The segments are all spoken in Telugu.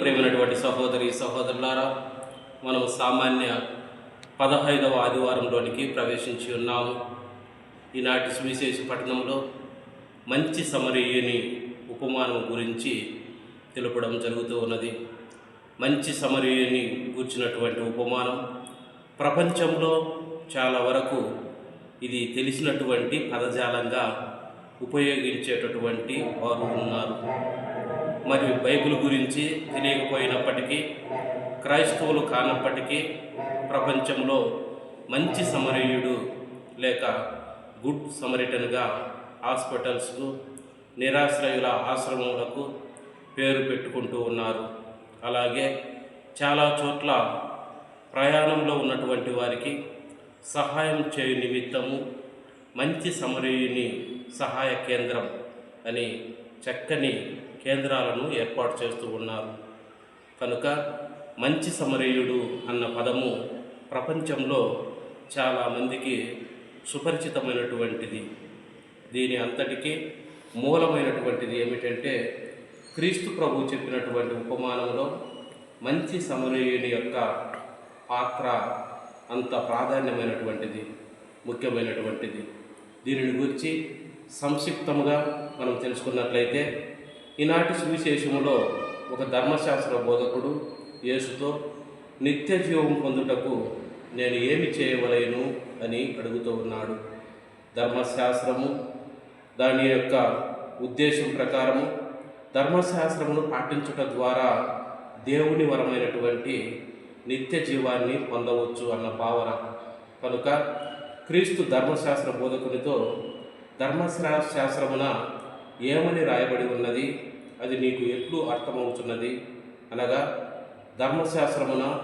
ప్రేమైనటువంటి సహోదరి సహోదరులారా మనం సామాన్య పదహైదవ ఆదివారంలోనికి ప్రవేశించి ఉన్నాము. ఈనాటి సువిశేష పట్టణంలో మంచి సమరీయుని ఉపమానం గురించి తెలుపడం జరుగుతూ ఉన్నది. మంచి సమరీయుని గూర్చినటువంటి ఉపమానం ప్రపంచంలో చాలా వరకు ఇది తెలిసినటువంటి పదజాలంగా ఉపయోగించేటటువంటి వారు ఉన్నారు. మరియు బైబిల్ గురించి తెలియకపోయినప్పటికీ క్రైస్తవులు కానప్పటికీ ప్రపంచంలో మంచి సమరయుడు లేక గుడ్ సమరిటన్గా హాస్పిటల్స్కు నిరాశ్రయుల ఆశ్రమములకు పేరు పెట్టుకుంటూ ఉన్నారు. అలాగే చాలా చోట్ల ప్రయాణంలో ఉన్నటువంటి వారికి సహాయం చేయు నిమిత్తము మంచి సమరయుని సహాయ కేంద్రం అని చక్కని కేంద్రాలను ఏర్పాటు చేస్తూ ఉన్నారు. కనుక మంచి సమరయుడు అన్న పదము ప్రపంచంలో చాలామందికి సుపరిచితమైనటువంటిది. దీని అంతటికీ మూలమైనటువంటిది ఏమిటంటే క్రీస్తు ప్రభు చెప్పినటువంటి ఉపమానంలో మంచి సమరయుని యొక్క పాత్ర అంత ప్రాధాన్యమైనటువంటిది ముఖ్యమైనటువంటిది. దీనిని గురించి సంక్షిప్తముగా మనం తెలుసుకున్నట్లయితే ఈనాటి సువిశేషములో ఒక ధర్మశాస్త్ర బోధకుడు యేసుతో నిత్య జీవం పొందుటకు నేను ఏమి చేయవలేను? అని అడుగుతూ ఉన్నాడు. ధర్మశాస్త్రము దాని యొక్క ఉద్దేశం ప్రకారము ధర్మశాస్త్రమును పాటించుట ద్వారా దేవుని వరమైనటువంటి నిత్య జీవాన్ని పొందవచ్చు అన్న భావన. కనుక క్రీస్తు ధర్మశాస్త్ర బోధకునితో ధర్మశాస్త్రమున ఏమని రాయబడి ఉన్నది? అది నీకు ఎట్లు అర్థమవుతున్నది? అనగా ధర్మశాస్త్రమున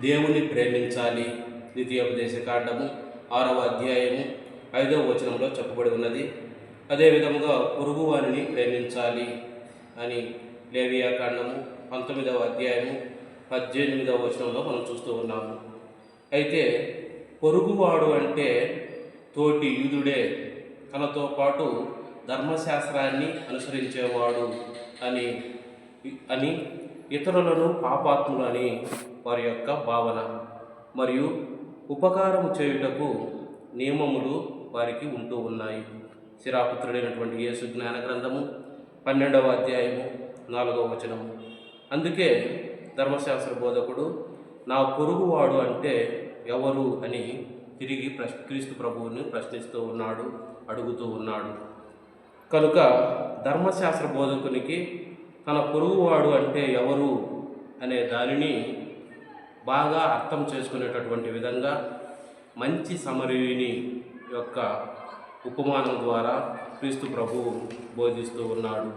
దేవుని ప్రేమించాలి. ద్వితీయోపదేశ కాండము ఆరవ అధ్యాయము ఐదవ వచనంలో చెప్పబడి ఉన్నది. అదే విధముగా పొరుగు వారిని ప్రేమించాలి అని లేవియా కాండము పంతొమ్మిదవ అధ్యాయము పద్దెనిమిదవ వచనంలో మనం చూస్తూ ఉన్నాము. అయితే పొరుగువాడు అంటే తోటి యూదుడే. తనతో పాటు ధర్మశాస్త్రాన్ని అనుసరించేవాడు అని అని ఇతరులను పాపాత్ములు అని వారి యొక్క భావన. మరియు ఉపకారము చేయుటకు నియమములు వారికి ఉంటూ ఉన్నాయి. శిరాపుత్రుడైనటువంటి యేసు జ్ఞాన గ్రంథము పన్నెండవ అధ్యాయము నాలుగవ వచనము. అందుకే ధర్మశాస్త్ర బోధకుడు నా పొరుగువాడు అంటే ఎవరు అని తిరిగి ప్రశ్ క్రీస్తు ప్రభువుని ప్రశ్నిస్తూ ఉన్నాడు అడుగుతూ ఉన్నాడు. కనుక ధర్మశాస్త్ర బోధకునికి తన పొరుగువాడు అంటే ఎవరు అనే దానిని బాగా అర్థం చేసుకునేటటువంటి విధంగా మంచి సమరీని యొక్క ఉపమానం ద్వారా క్రీస్తు ప్రభువు బోధిస్తూ ఉన్నాడు.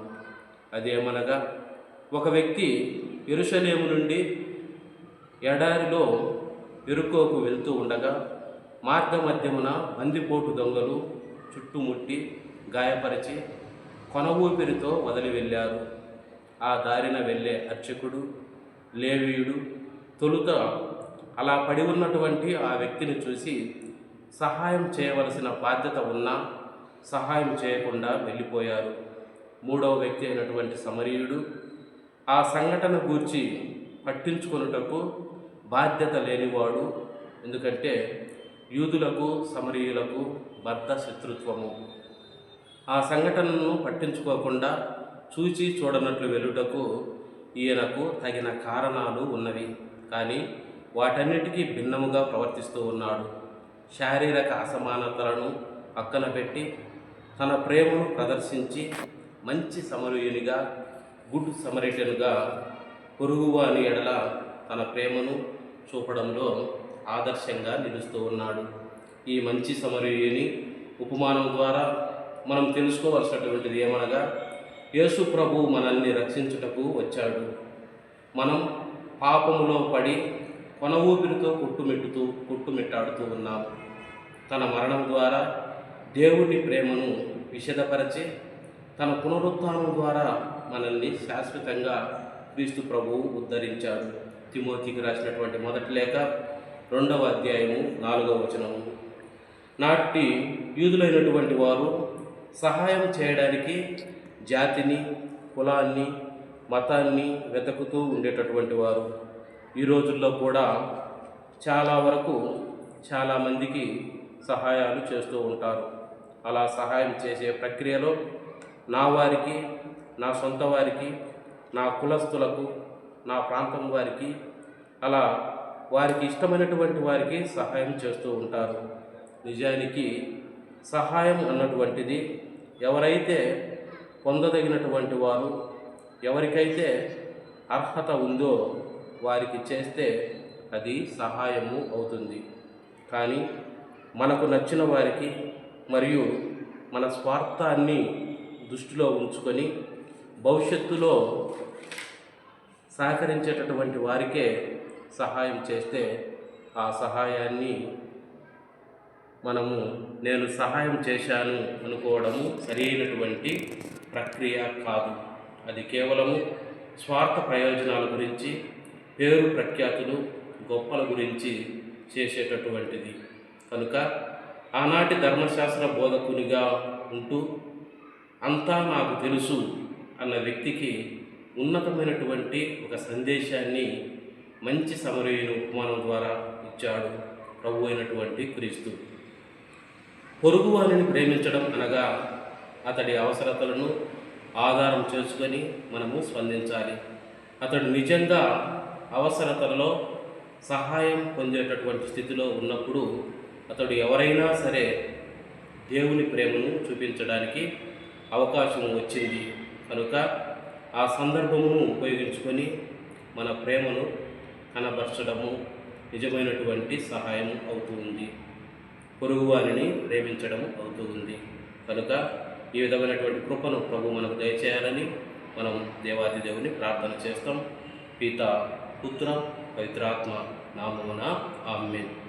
అదేమనగా ఒక వ్యక్తి ఎరుషలేము నుండి ఎడారిలో ఎరుకోకు వెళ్తూ ఉండగా మార్గ మధ్యమున మందిపోటు దొంగలు చుట్టుముట్టి గాయపరిచి కొన ఊపిరితో వదిలి వెళ్ళారు. ఆ దారిన వెళ్ళే అర్చకుడు లేవీయుడు తొలుత అలా పడి ఉన్నటువంటి ఆ వ్యక్తిని చూసి సహాయం చేయవలసిన బాధ్యత ఉన్నా సహాయం చేయకుండా వెళ్ళిపోయారు. మూడవ వ్యక్తి అయినటువంటి సమరీయుడు ఆ సంఘటన గూర్చి పట్టించుకొనుటకు బాధ్యత లేనివాడు ఎందుకంటే యూదులకు సమరీయులకు బద్ద శత్రుత్వము ఆ సంఘటనను పట్టించుకోకుండా చూచి చూడనట్లు వెలుటకు ఈయనకు తగిన కారణాలు ఉన్నవి. కానీ వాటన్నిటికీ భిన్నముగా ప్రవర్తిస్తూ ఉన్నాడు. శారీరక అసమానతలను పక్కన పెట్టి తన ప్రేమను ప్రదర్శించి మంచి సమరయునిగా గుడ్ సమరిటనుగా పొరుగువాని ఎడల తన ప్రేమను చూపడంలో ఆదర్శంగా నిలుస్తూ ఉన్నాడు. ఈ మంచి సమరయుని ఉపమానం ద్వారా మనం తెలుసుకోవలసినటువంటిది ఏమనగా యేసు ప్రభు మనల్ని రక్షించుటకు వచ్చాడు. మనం పాపములో పడి కొన ఊపిరితో కుట్టుమిట్టుతూ కుట్టుమిట్టాడుతూ ఉన్నాం. తన మరణం ద్వారా దేవుని ప్రేమను విషదపరచి తన పునరుత్థానం ద్వారా మనల్ని శాశ్వతంగా క్రీస్తు ప్రభువు ఉద్ధరించాడు. తిమోతికి రాసినటువంటి మొదటి లేఖ రెండవ అధ్యాయము నాలుగవ వచనము. నాటి యూదులైనటువంటి వారు సహాయం చేయడానికి జాతిని కులాన్ని మతాన్ని వెతుకుతూ ఉండేటటువంటి వారు. ఈ రోజుల్లో కూడా చాలా వరకు చాలామందికి సహాయాలు చేస్తూ ఉంటారు. అలా సహాయం చేసే ప్రక్రియలో నా వారికి నా సొంత వారికి నా కులస్తులకు నా ప్రాంతం వారికి అలా వారికి ఇష్టమైనటువంటి వారికి సహాయం చేస్తూ ఉంటారు. నిజానికి సహాయం అన్నటువంటిది ఎవరైతే పొందదగినటువంటి వారు ఎవరికైతే అర్హత ఉందో వారికి చేస్తే అది సహాయము అవుతుంది. కానీ మనకు నచ్చిన వారికి మరియు మన స్వార్థాన్ని దృష్టిలో ఉంచుకొని భవిష్యత్తులో సహకరించేటటువంటి వారికే సహాయం చేస్తే ఆ సహాయాన్ని మనము నేను సహాయం చేశాను అనుకోవడము సరైనటువంటి ప్రక్రియ కాదు. అది కేవలము స్వార్థ ప్రయోజనాల గురించి పేరు ప్రఖ్యాతులు గొప్పల గురించి చేసేటటువంటిది. కనుక ఆనాటి ధర్మశాస్త్ర బోధకునిగా ఉంటూ అంతా నాకు తెలుసు అన్న వ్యక్తికి ఉన్నతమైనటువంటి ఒక సందేశాన్ని మంచి సమరయుని ఉపమానం ద్వారా ఇచ్చాడు ప్రభు అయినటువంటి క్రీస్తు. పొరుగువారిని ప్రేమించడం అనగా అతడి అవసరతలను ఆధారం చేసుకొని మనము స్పందించాలి. అతడు నిజంగా అవసరతలలో సహాయం పొందేటటువంటి స్థితిలో ఉన్నప్పుడు అతడు ఎవరైనా సరే దేవుని ప్రేమను చూపించడానికి అవకాశం వచ్చింది కనుక ఆ సందర్భమును ఉపయోగించుకొని మన ప్రేమను కనబరచడము నిజమైనటువంటి సహాయం అవుతుంది. పొరుగువారిని ప్రేమించడం అవుతూ ఉంది కనుక ఈ విధమైనటువంటి కృపను ప్రభు మనకు దయచేయాలని మనం దేవాది దేవుని ప్రార్థన చేస్తాం. పిత పుత్ర పవిత్రాత్మ నామమున ఆమెన్.